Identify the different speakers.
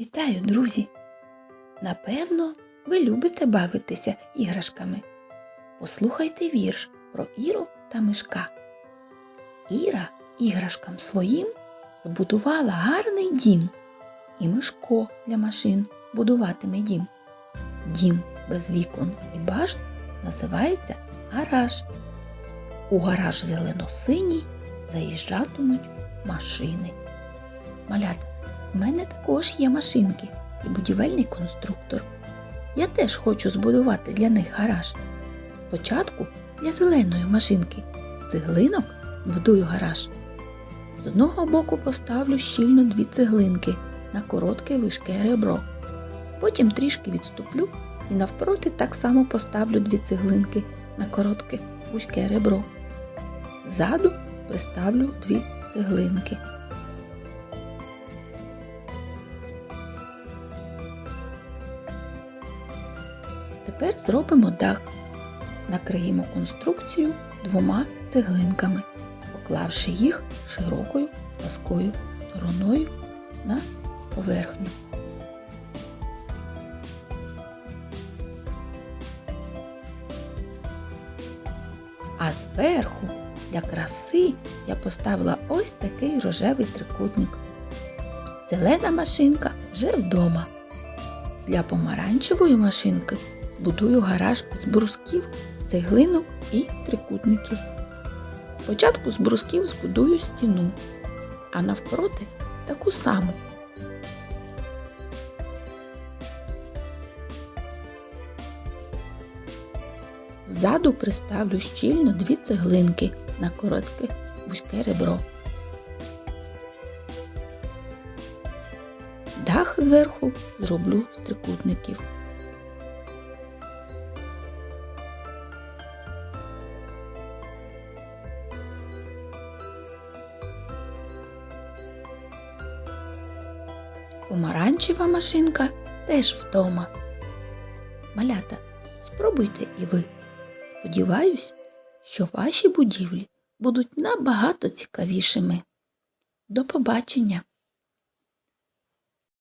Speaker 1: Вітаю, друзі! Напевно, ви любите бавитися іграшками. Послухайте вірш про Іру та Мишка. Іра іграшкам своїм збудувала гарний дім, і Мишко для машин будуватиме дім. Дім без вікон і башт називається гараж. У гараж зелено-синій заїжджатимуть машини. Малята, в мене також є машинки і будівельний конструктор. Я теж хочу збудувати для них гараж. Спочатку для зеленої машинки з цеглинок збудую гараж. З одного боку поставлю щільно дві цеглинки на коротке вузьке ребро. Потім трішки відступлю і навпроти так само поставлю дві цеглинки на коротке вузьке ребро. Ззаду приставлю дві цеглинки. Тепер зробимо дах. Накриємо конструкцію двома цеглинками, поклавши їх широкою пласкою стороною на поверхню. А зверху для краси я поставила ось такий рожевий трикутник. Зелена машинка вже вдома. Для помаранчевої машинки збудую гараж з брусків, цеглинок і трикутників. Спочатку з брусків збудую стіну, а навпроти таку саму. Ззаду приставлю щільно дві цеглинки на коротке вузьке ребро. Дах зверху зроблю з трикутників. Помаранчева машинка теж вдома. Малята, спробуйте і ви. Сподіваюсь, що ваші будівлі будуть набагато цікавішими. До побачення!